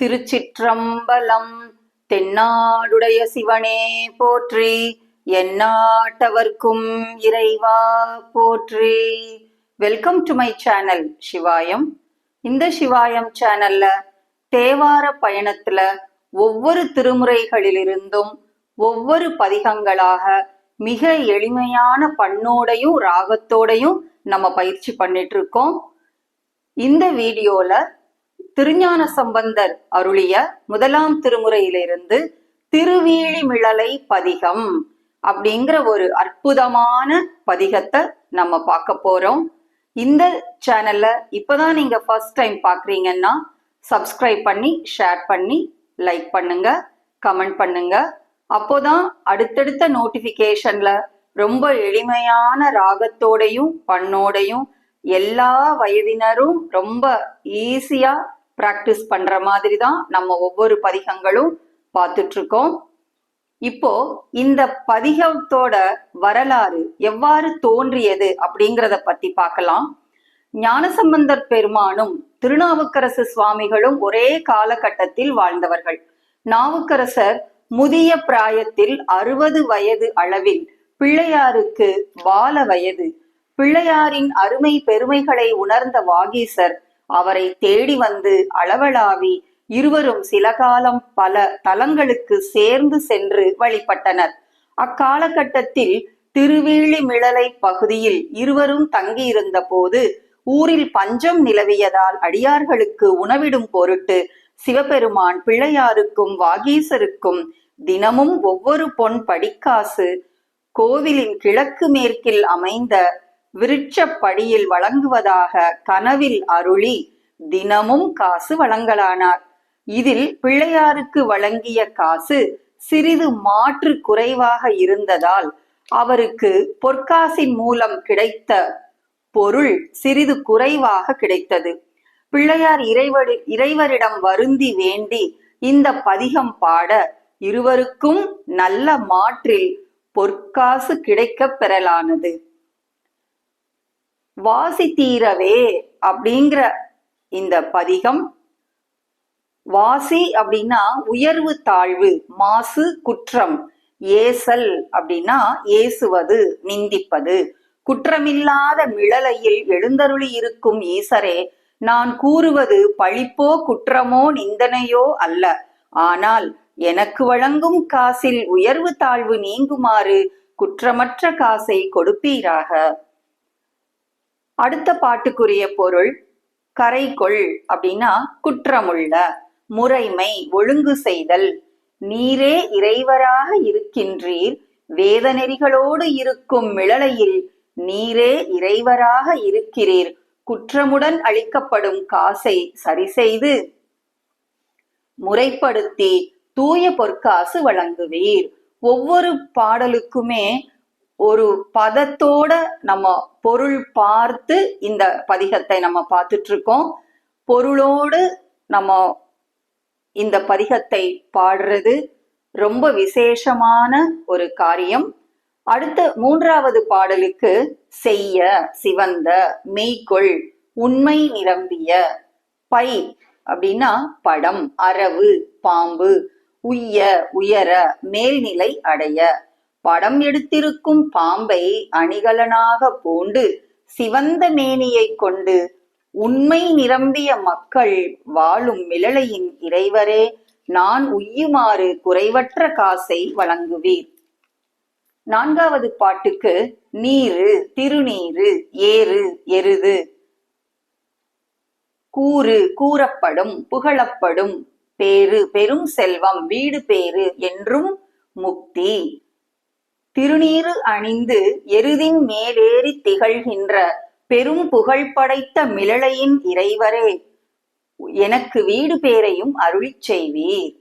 திருச்சிற்றம்பலம் தென்னாடுடைய சிவனே போற்றி எந்நாட்டவர்க்கும் இறைவா போற்றி. Welcome to my channel Sivayam இந்த சிவாயம் சேனல்ல தேவார பயணத்துல ஒவ்வொரு திருமுறைகளிலிருந்தும் ஒவ்வொரு பதிகங்களாக மிக எளிமையான பண்ணோடையும் ராகத்தோடையும் நம்ம பயிற்சி பண்ணிட்டு இருக்கோம். இந்த வீடியோல திருஞான சம்பந்தர் அருளிய முதலாம் திருமுறையிலிருந்து திருவீழிமிழலை பதிகம் அப்படிங்கிற ஒரு அற்புதமான பதிகத்தை நம்ம பார்க்க போறோம். இந்த சேனல்ல இப்பதான் நீங்க ஃபர்ஸ்ட் டைம் பாக்குறீங்கன்னா சப்ஸ்கிரைப் பண்ணி ஷேர் பண்ணி லைக் பண்ணுங்க கமெண்ட் பண்ணுங்க. அப்போதான் அடுத்தடுத்த நோட்டிபிகேஷன்ல ரொம்ப எளிமையான ராகத்தோடையும் பண்ணோடையும் எல்லா வயதினரும் ரொம்ப ஈஸியா ப்ராக்டிஸ் பண்ற மாதிரி தான் நம்ம ஒவ்வொரு பதிகங்களும் பார்த்துட்டு இருக்கோம் இப்போ இந்த பதிகத்தோட வரலாறு எவ்வாறு தோன்றியது அப்படிங்கிறத பத்தி பார்க்கலாம். ஞானசம்பந்தர் பெருமானும் திருநாவுக்கரசு சுவாமிகளும் ஒரே காலகட்டத்தில் வாழ்ந்தவர்கள். நாவுக்கரசர் முதிய பிராயத்தில் அறுபது வயது அளவில் பிள்ளையாருக்கு வால வயது. பிள்ளையாரின் அருமை பெருமைகளை உணர்ந்த வாகீசர் அவரை தேடி வந்து அளவளாவி இருவரும் சில காலம் பல தலங்களுக்கு சேர்ந்து சென்று வழிபட்டனர். அக்காலகட்டத்தில் திருவேளிமிழலை பகுதியில் இருவரும் தங்கியிருந்த போது ஊரில் பஞ்சம் நிலவியதால் அடியார்களுக்கு உணவிடும் பொருட்டு சிவபெருமான் பிள்ளையாருக்கும் வாகீசருக்கும் தினமும் ஒவ்வொரு பொன் படிக்காசு கோவிலின் கிழக்கு மேற்கில் அமைந்த விருட்சப்படியில் வழங்குவதாக கனவில் அருளி தினமும் காசு வழங்கலானார். இதில் பிள்ளையாருக்கு வழங்கிய காசு சிறிது மாற்று குறைவாக இருந்ததால் அவருக்கு பொற்காசின் மூலம் கிடைத்த பொருள் சிறிது குறைவாக கிடைத்தது. பிள்ளையார் இறைவடி இறைவரிடம் வருந்தி வேண்டி இந்த பதிகம் பாட இருவருக்கும் நல்ல மாற்றில் பொற்காசு கிடைக்கப் பெறலானது. வாசி தீரவே அப்படிங்கிற இந்த பதிகம். வாசி அப்படின்னா உயர்வு தாழ்வு மாசு குற்றம் ஏசல் அப்படின்னா ஏசுவது நிந்திப்பது. குற்றமில்லாத மிளலையில் எழுந்தருளி இருக்கும் ஈசரே நான் கூறுவது பழிப்போ குற்றமோ நிந்தனையோ அல்ல. ஆனால் எனக்கு வழங்கும் காசில் உயர்வு தாழ்வு நீங்குமாறு குற்றமற்ற காசை கொடுப்பீராக? அடுத்த பாட்டுக்குரிய பொருள் கரைகொள் அப்படின்னா குற்றமுள்ள முறைமை ஒழுங்கு செய்தல். நீரே இறைவராக இருக்கின்றீர் வேத நெறிகளோடு இருக்கும் மிளலையில் நீரே இறைவராக இருக்கிறீர். குற்றமுடன் அளிக்கப்படும் காசை சரி செய்து முறைப்படுத்தி தூய பொற்காசு வழங்குவீர். ஒவ்வொரு பாடலுக்குமே ஒரு பதத்தோட நம்ம பொருள் பார்த்து இந்த பதிகத்தை நம்ம பார்த்துட்டு இருக்கோம் பொருளோடு நம்ம இந்த பதிகத்தை பாடுறது ரொம்ப விசேஷமான ஒரு காரியம். அடுத்த மூன்றாவது பாடலுக்கு செய்ய சிவந்த மெய்கொள் உண்மை நிரம்பிய பை அப்படின்னா படம் அரவு பாம்பு உய்ய உயர மேல்நிலை அடைய படம் எடுத்திருக்கும் பாம்பை அணிகலனாக பூண்டு சிவந்த மேனியை கொண்டு உண்மை நிரம்பிய மக்கள் வாழும் மிளலையின் இறைவரே நான் உய்யுமாறு குறைவற்ற காசை வழங்குவீர். நான்காவது பாட்டுக்கு நீரு திருநீரு ஏறு எருது. கூறு கூறப்படும் புகழப்படும். பேரு பெரும் செல்வம் வீடு பேரு என்றும் முக்தி. திருநீறு அணிந்து எருதின் மேலேறி திகழ்கின்ற பெரும் புகழ் படைத்த மிளலையின் இறைவரே எனக்கு வீடு பேரையும் அருளிச் செய்வீர்.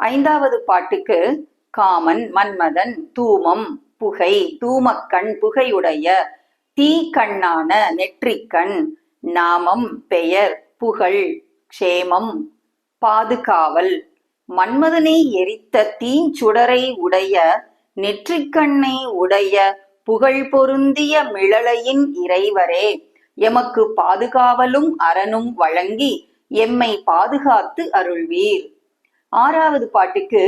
ஐந்தாவது பாட்டுக்கு காமன் மன்மதன் தூமம் புகை தூமக்கண் புகையுடைய தீ கண்ணான நெற்றிக்கண் நாமம் பெயர் புகழ் க்ஷேமம் பாதுகாவல் மன்மதனை எரித்த தீஞ்சுடரை உடைய நெற்றிக்கண்ணை உடைய புகழ் பொருந்திய மிளலையின் இறைவரே எமக்கு பாதுகாவலும் அரணும் வழங்கி எம்மை பாதுகாத்து அருள்வீர். ஆறாவது பாட்டுக்கு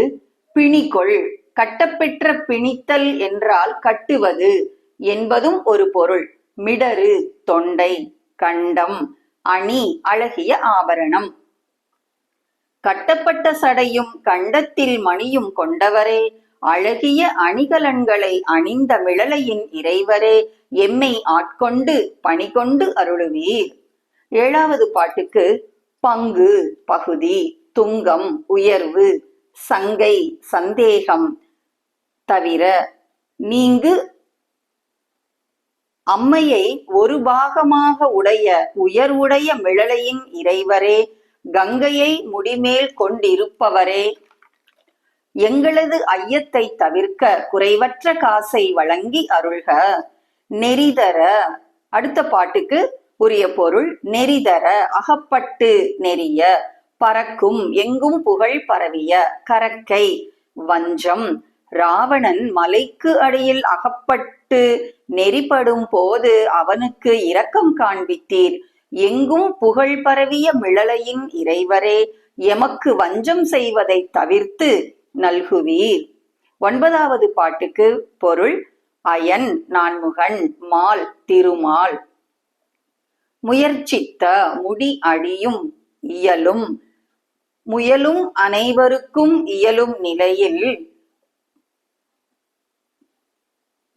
பிணிகொள் கட்டப்பெற்ற பிணித்தல் என்றால் கட்டுவது என்பதும் ஒரு பொருள். மிடரு தொண்டை கண்டம் அணி அழகிய ஆபரணம். கட்டப்பட்ட சடையும் கண்டத்தில் மணியும் கொண்டவரே அழகிய அணிகலன்களை அணிந்த மிளலையின் இறைவரே எம்மை ஆட்கொண்டு பணிகொண்டு அருளுவீர். ஏழாவது பாட்டுக்கு பங்கு பகுதி துங்கம் உயர்வு சங்கை சந்தேகம் தவிர நீங்கு அம்மையை ஒரு பாகமாக உடைய உயர்வுடைய மிழலையின் இறைவரே கங்கையை முடிமேல் கொண்டிருப்பவரே எங்களது ஐயத்தை தவிர்க்க குறைவற்ற காசை வழங்கி அருள்க. நெறிதர. அடுத்த பாட்டுக்கு உரிய பொருள் நெறிதர. அகப்பட்டு நெறிய. பறக்கும் எங்கும் புகழ் பரவிய. கரக்கை. வஞ்சம். ராவணன் மலைக்கு அடியில் அகப்பட்டு நெறிப்படும் போது அவனுக்கு இரக்கம் காண்பித்தீர். எங்கும் புகழ் பரவிய மிளலையின் இறைவரே எமக்கு வஞ்சம் செய்வதை தவிர்த்து நல்குவீர். ஒன்பதாவது பாட்டுக்கு பொருள் அயன் நான்முகன் மால் திருமால். முயற்சித்த முடி அடியும் இயலும் முயலும் அனைவருக்கும் இயலும் நிலையில்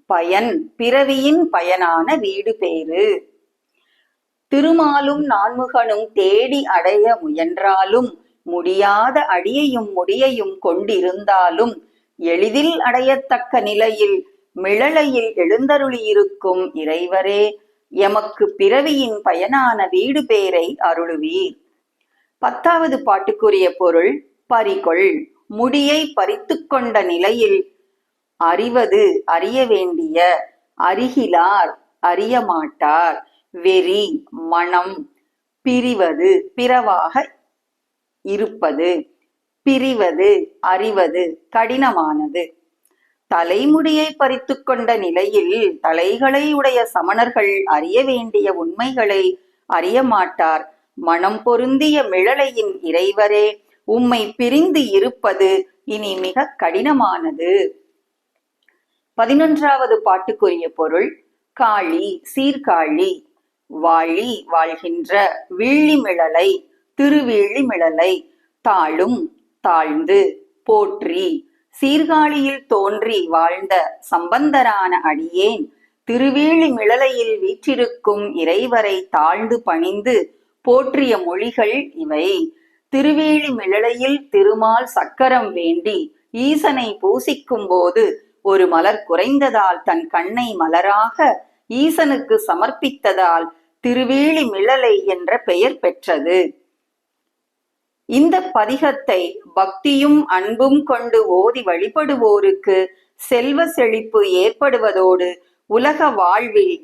பயன் பிறவியின் பயனான வீடு பேறு. திருமாலும் நான்முகனும் தேடி அடைய முயன்றாலும் முடியாத அடியையும் முடியையும் கொண்டிருந்தாலும் எளிதில் அடையத்தக்க நிலையில் மிளலையில் எழுந்தருளியிருக்கும் இறைவரே எமக்கு பிறவியின் பயனான வீடு பேரை அருளுவீர். பத்தாவது பாட்டுக்குரிய பொருள் பறிகொள் முடியை பறித்து கொண்ட நிலையில் அறிவது அறிய வேண்டிய அறிகிலார் அறிய மாட்டார் வெறி மனம் பிரிவது பிறவாக இருப்பது பிரிவது அறிவது கடினமானது. தலைமுடியை பறித்து கொண்ட நிலையில் தலைகளை உடைய சமணர்கள் அறிய வேண்டிய உண்மைகளை அறிய மாட்டார். மனம் பொருந்திய மிழலையின் இறைவரே உம்மை பிரிந்து இருப்பது இனி மிக கடினமானது. பதினொன்றாவது பாட்டுக்குரிய பொருள் காளி சீர்காழி. வாழி வாழ்கின்ற வீழிமிழலை திருவேழிமிழலை தாழும் தாழ்ந்து போற்றி. சீர்காழியில் தோன்றி வாழ்ந்த சம்பந்தரான அடியேன் திருவேழிமிழலையில் வீற்றிருக்கும் இறைவரை தாழ்ந்து பணிந்து போற்றிய மொழிகள் இவை. திருவேழிமிழலையில் திருமால் சக்கரம் வேண்டி ஈசனை பூசிக்கும் போது ஒரு மலர் குறைந்ததால் தன் கண்ணை மலராக ஈசனுக்கு சமர்ப்பித்ததால் திருவேழி மிழலை என்ற பெயர் பெற்றது. இந்த பதிகத்தை பக்தியும் அன்பும் கொண்டு ஓதி வழிபடுவோருக்கு செல்வ செழிப்பு ஏற்படுவதோடு உலக வாழ்வில்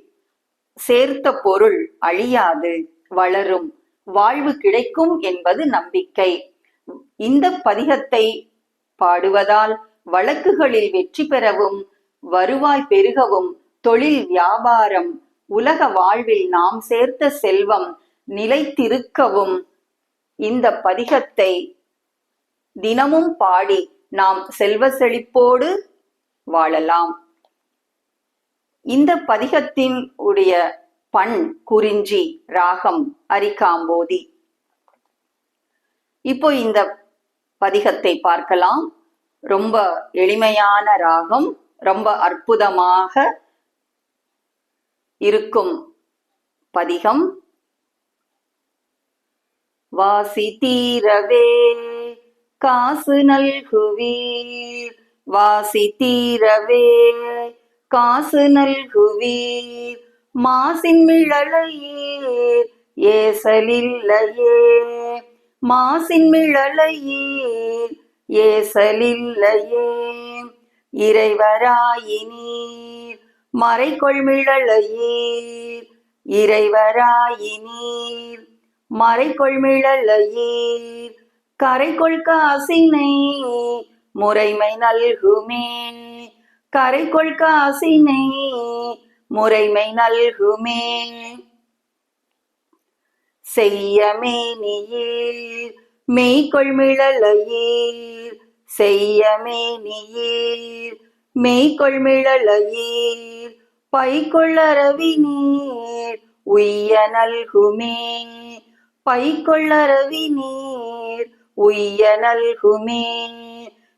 சேர்த்த பொருள் அழியாது வளரும். வாழ்வு கிடைக்கும் என்பது நம்பிக்கை. இந்த பதிகத்தை பாடுவதால் வழக்குகளில் வெற்றி பெறவும் வருவாய் பெருகவும் தொழில் வியாபாரம் உலக வாழ்வில் நாம் சேர்த்த செல்வம் நிலைத்திருக்கவும் இந்த பதிகத்தை தினமும் பாடி நாம் செல்வ செழிப்போடு வாழலாம். இந்த பதிகத்தின் உடைய பண் குறிஞ்சி ராகம் அரிக்காம்போதி இப்போ இந்த பதிகத்தை பார்க்கலாம். ரொம்ப எளிமையான ராகம் ரொம்ப அற்புதமாக இருக்கும் பதிகம். வாசி தீரவே காசு நல்குவீர். வாசி தீரவே காசு நல்குவீர். மாசின் மிழலையீர் ஏசலில்லையே மாசின் மிழலையீர் ஏசலில்லையே இறைவராயினீர் மறைகொள் மிழலையீர். இறைவராயினீர் மறைகொள் மிழலையீர் கரைகொள் காசினை முறைமை நல்குமே. கரைகொள் காசினை முறைமை நல்குமே. செய்யமேனியீர் மெய்கொள்மிழலையீர் செய்யமேனியீர் மெய்கொள்மிழலையீர் பைக்கொள்ளரவி நீர் உய்ய நல்குமே. பைக்கொள்ளரவி நீர் உய்ய நல்குமே.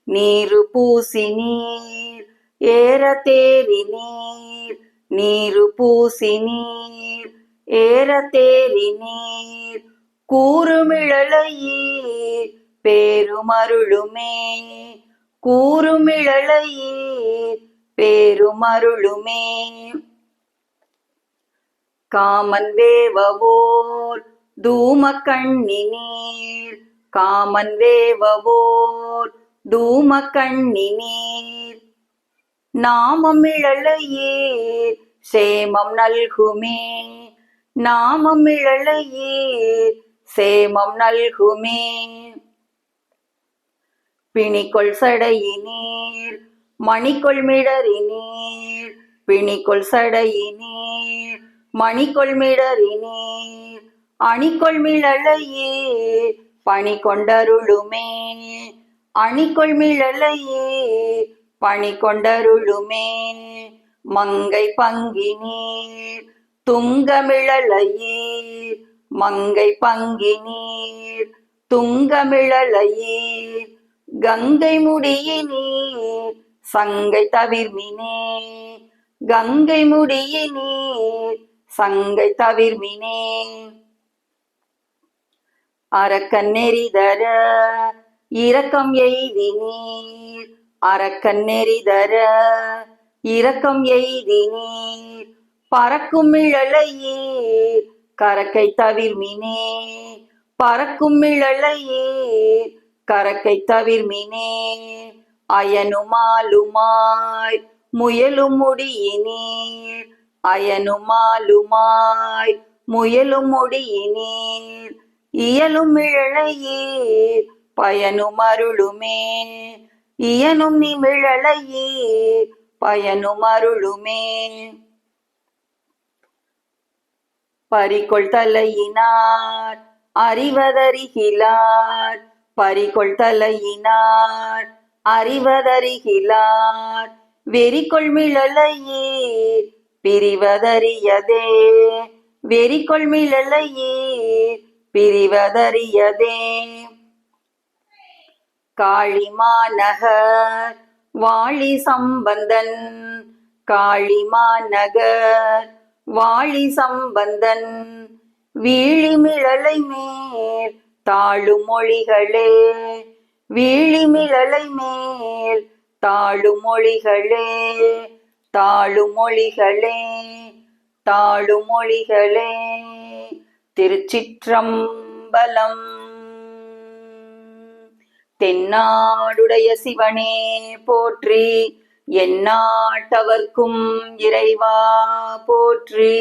நீரு பூசி நீர் ஏற தேரி நீர். நீரு பூசி நீர் ஏற தேரி நீர். கூறுமிழலையே பேருமருளுமே. கூறுமிழலையே பேருமருளுமே. காமன் வேவவோர் தூம கண்ணி காமன் வேவவோர் தூம கண்ணி நாமம் இழலையீர் சேமம் நல்குமே. நாமம் இழலையீர் சேமம் நல்குமே. பிணிக்கொள் சடையினீர் மணிக்கொள் மிடறினீர். பிணிக்கொள் சடையினீர் மணிக்கொள் மிடறினீர். அணிக்கொள் பணி கொண்டருளுமே அணிக்கொள் பணி கொண்டருளுமே மங்கை பங்கினீர் துங்கமிழலையே மங்கை பங்கினீர் துங்கமிழலையே கங்கை முடியினீர் சங்கை தவிர்மினே. கங்கை முடியினீர் சங்கை தவிர்மினே. அரக்கன் இரக்கம் எய்தி நீர் அரக்கன் இரக்கம் எய்தி நீர் பறக்கும் இழலையீர் கரக்கை தவிர்மினே பறக்கும் இழலையீர் கரக்கை தவிர்மினே அயனுமாலுமாய் முயலும் முடியினீர். அயனுமாலுமாய் முயலும் முடியினீர். இயலும் இழலையீர் பயனும் அருளுமே. இயனும் நிமிழலையீர் பயனும் அருளுமே. பறிகொள் தலையினார் அறிவதறிகிலார். பறிகொள் தலையினார் அறிவதறிகிலார். வெறிகொள் மிழலையீர் பிரிவதறியதே. வெறிகொள் மிழலையீர் பிரிவதறியதே. காளிமாநகர் வாழி சம்பந்தன் காளிமாநகர் வாழி சம்பந்தன். வீழிமிழலை மேல் தாழும் மொழிகளே வீழிமிழலை மேல் தாழும் மொழிகளே தாழும் மொழிகளே தாழும் மொழிகளே திருச்சிற்றம்பலம். தென்னாடுடைய சிவனே போற்றி எந்நாட்டவர்க்கும் இறைவா போற்றி.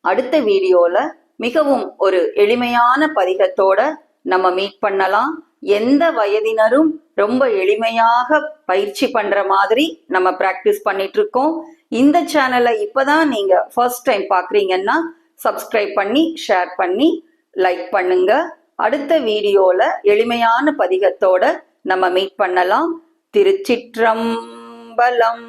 அடுத்த வீடியோல மிகவும் ஒரு எளிமையான பதிகத்தோட நம்ம மீட் பண்ணலாம். எந்த வயதினரும் ரொம்ப எளிமையாக பயிற்சி பண்ற மாதிரி நம்ம பிராக்டிஸ் பண்ணிட்டு இருக்கோம். இந்த சேனலை இப்போதான் நீங்க ஃபர்ஸ்ட் டைம் பாக்குறீங்கன்னா சப்ஸ்கிரைப் பண்ணி ஷேர் பண்ணி லைக் பண்ணுங்க. அடுத்த வீடியோல எளிமையான பதிகத்தோட நம்ம மீட் பண்ணலாம். திருச்சிற்றம்பலம்.